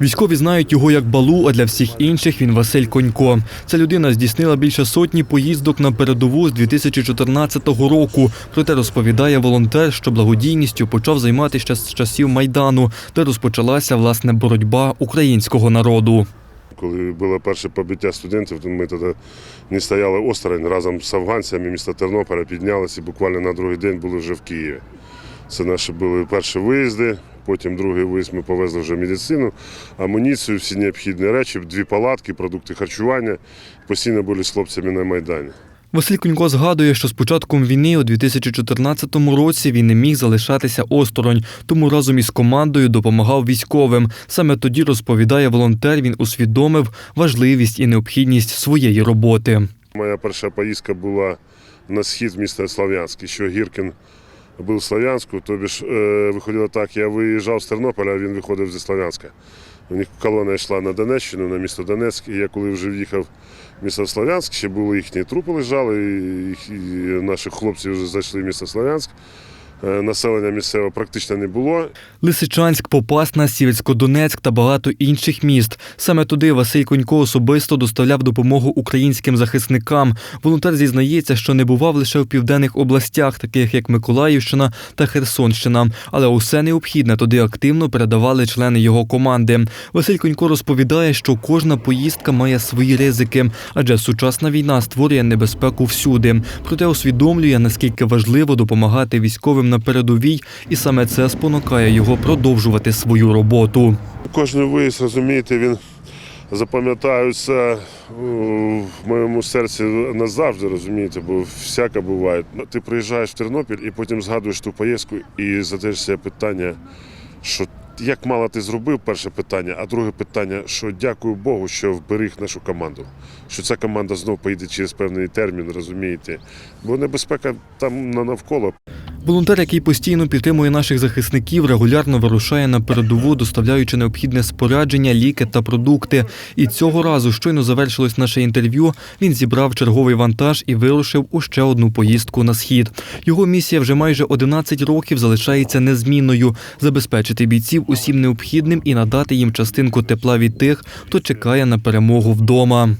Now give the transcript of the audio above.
Військові знають його як балу, а для всіх інших він Василь Конько. Ця людина здійснила більше сотні поїздок на передову з 2014 року. Проте розповідає волонтер, що благодійністю почав займатися з часів майдану, де розпочалася власне боротьба українського народу. Коли було перше побиття студентів, то ми тоді не стояли осторонь разом з афганцями міста Тернополя піднялися і буквально на другий день були вже в Києві. Це наші були перші виїзди. Потім другий виїзд ми повезли вже медицину, амуніцію, всі необхідні речі, дві палатки, продукти харчування. Постійно були з хлопцями на Майдані. Василь Конько згадує, що з початком війни у 2014 році він не міг залишатися осторонь, тому разом із командою допомагав військовим. Саме тоді розповідає волонтер, він усвідомив важливість і необхідність своєї роботи. Моя перша поїздка була на схід міста Слов'янськ. Що Гіркін був в Слов'янську, тобі ж е, виходило так, я виїжджав з Тернополя, а він виходив зі Слов'янська. У них колона йшла на Донеччину, на місто Донецьк, і я коли вже в'їхав в місто Слов'янськ, ще були їхні трупи лежали, і, і наші хлопці вже зайшли в місто Слов'янськ. Е, Населення місцевого практично не було. Лисичанськ, Попасна, Сєвєрсько-Донецьк та багато інших міст. Саме туди Василь Конько особисто доставляв допомогу українським захисникам. Волонтер зізнається, що не бував лише в південних областях, таких як Миколаївщина та Херсонщина, але усе необхідне туди активно передавали члени його команди. Василь Конько розповідає, що кожна поїздка має свої ризики, адже сучасна війна створює небезпеку всюди. Проте усвідомлює, наскільки важливо допомагати військовим на передовій, і саме це спонукає його продовжувати свою роботу. Кожен виїзд, розумієте, він запам'ятається е, в моєму серці назавжди, розумієте, бо всяке буває. Ну, Ти приїжджаєш в Тернопіль і потім згадуєш ту поїздку і задаєш себе питання, що як мало ти зробив перше питання, а друге питання, що дякую Богу, що вберіг нашу команду. Що ця команда знов поїде через певний термін, розумієте? Бо небезпека там на- навколо. Волонтер, який постійно підтримує наших захисників, регулярно вирушає на передову, доставляючи необхідне спорядження, ліки та продукти. І цього разу, щойно завершилось наше інтерв'ю, він зібрав черговий вантаж і вирушив у ще одну поїздку на схід. Його місія вже майже 11 років залишається незмінною забезпечити бійців усім необхідним і надати їм частинку тепла від тих, хто чекає на перемогу вдома.